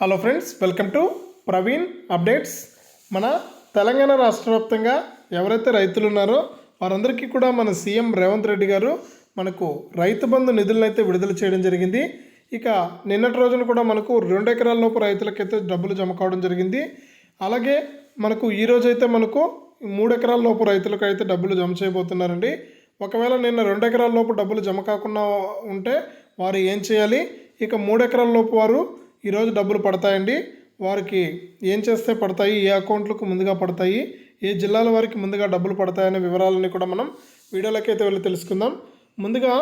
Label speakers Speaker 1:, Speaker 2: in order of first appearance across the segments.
Speaker 1: Hello friends welcome to Praveen updates మన తెలంగాణ రాష్ట్ర వ్యాప్తంగా ఎవరైతే రైతులు ఉన్నారో వారందరికీ కూడా మన సీఎం రేవంత్ రెడ్డి గారు మనకు రైతు బంధు నిధులను అయితే విడుదల చేయడం జరిగింది. ఇక నిన్నటి రోజున కూడా మనకు రెండు ఎకరాల లోపు రైతులకైతే డబ్బులు జమ కావడం జరిగింది. అలాగే మనకు ఈ రోజైతే మనకు మూడు ఎకరాల లోపు రైతులకు అయితే డబ్బులు జమ చేయబోతున్నారండి. ఒకవేళ నిన్న రెండు ఎకరాల లోపు డబ్బులు జమ కాకుండా ఉంటే వారు ఏం చేయాలి? ఇక మూడు ఎకరాల లోపు వారు ఈరోజు డబ్బులు పడతాయండి. వారికి ఏం చేస్తే పడతాయి? ఏ అకౌంట్లకు ముందుగా పడతాయి? ఏ జిల్లాల వారికి ముందుగా డబ్బులు పడతాయనే వివరాలని కూడా మనం వీడియోలోకి అయితే వెళ్ళి తెలుసుకుందాం. ముందుగా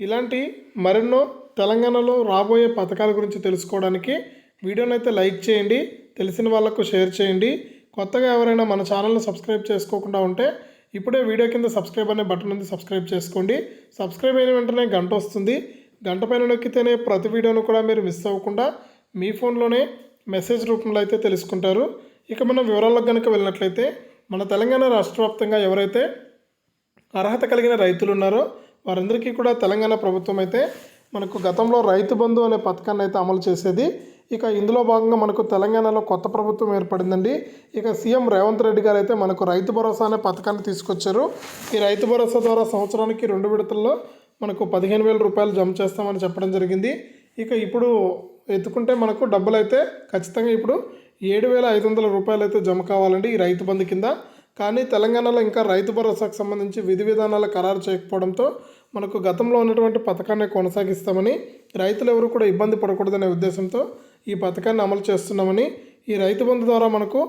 Speaker 1: ఇలాంటి మరెన్నో తెలంగాణలో రాబోయే పథకాల గురించి తెలుసుకోవడానికి వీడియోని అయితే లైక్ చేయండి. తెలిసిన వాళ్ళకు షేర్ చేయండి. కొత్తగా ఎవరైనా మన ఛానల్ని సబ్స్క్రైబ్ చేసుకోకుండా ఉంటే ఇప్పుడే వీడియో కింద సబ్స్క్రైబ్ అనే బటన్ ఉంది సబ్స్క్రైబ్ చేసుకోండి. సబ్స్క్రైబ్ అయిన వెంటనే గంట వస్తుంది. గంట పైన నొక్కితేనే ప్రతి వీడియోను కూడా మీరు మిస్ అవ్వకుండా మీ ఫోన్లోనే మెసేజ్ రూపంలో అయితే తెలుసుకుంటారు. ఇక మనం వివరాలకు కనుక వెళ్ళినట్లయితే మన తెలంగాణ రాష్ట్ర వ్యాప్తంగా ఎవరైతే అర్హత కలిగిన రైతులు ఉన్నారో వారందరికీ కూడా తెలంగాణ ప్రభుత్వం అయితే మనకు గతంలో రైతు బంధు అనే పథకాన్ని అయితే అమలు చేసేది. ఇక ఇందులో భాగంగా మనకు తెలంగాణలో కొత్త ప్రభుత్వం ఏర్పడిందండి. ఇక సీఎం రేవంత్ రెడ్డి గారు అయితే మనకు రైతు భరోసా అనే పథకాన్ని తీసుకొచ్చారు. ఈ రైతు భరోసా ద్వారా సంవత్సరానికి రెండు విడతల్లో మనకు పదిహేను వేల రూపాయలు జమ చేస్తామని చెప్పడం జరిగింది. ఇక ఇప్పుడు ఎత్తుకుంటే మనకు డబ్బులు అయితే ఖచ్చితంగా ఇప్పుడు ఏడు వేల ఐదు వందల రూపాయలు అయితే జమ కావాలండి ఈ రైతు బంధు కింద. కానీ తెలంగాణలో ఇంకా రైతు భరోసాకు సంబంధించి విధి విధానాలు ఖరారు చేయకపోవడంతో మనకు గతంలో ఉన్నటువంటి పథకాన్ని కొనసాగిస్తామని రైతులు ఎవరు కూడా ఇబ్బంది పడకూడదనే ఉద్దేశంతో ఈ పథకాన్ని అమలు చేస్తున్నామని ఈ రైతు బంధు ద్వారా మనకు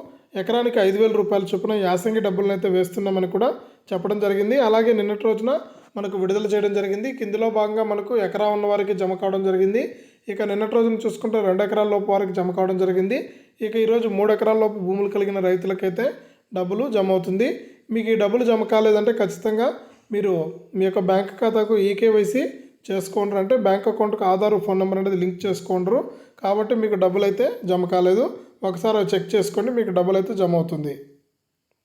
Speaker 1: ఎకరానికి ఐదు వేల రూపాయల చొప్పున యాసంగి డబ్బులను అయితే వేస్తున్నామని కూడా చెప్పడం జరిగింది. అలాగే నిన్నటి రోజున మనకు విడుదల చేయడం జరిగింది. కిందిలో భాగంగా మనకు ఎకరా ఉన్న వారికి జమ కావడం జరిగింది. ఇక నిన్నటి రోజున చూసుకుంటే రెండు ఎకరాల లోపు వారికి జమ కావడం జరిగింది. ఇక ఈరోజు మూడు ఎకరాల లోపు భూములు కలిగిన రైతులకైతే డబ్బులు జమ అవుతుంది. మీకు ఈ డబ్బులు జమ కాలేదంటే ఖచ్చితంగా మీరు మీ యొక్క బ్యాంక్ ఖాతాకు ఈకేవైసీ చేసుకోండ్రు అంటే బ్యాంక్ అకౌంట్కి ఆధార్ ఫోన్ నెంబర్ అనేది లింక్ చేసుకోండ్రు కాబట్టి మీకు డబ్బులు అయితే జమ కాలేదు. ఒకసారి చెక్ చేసుకోండి. మీకు డబ్బులు అయితే జమ అవుతుంది.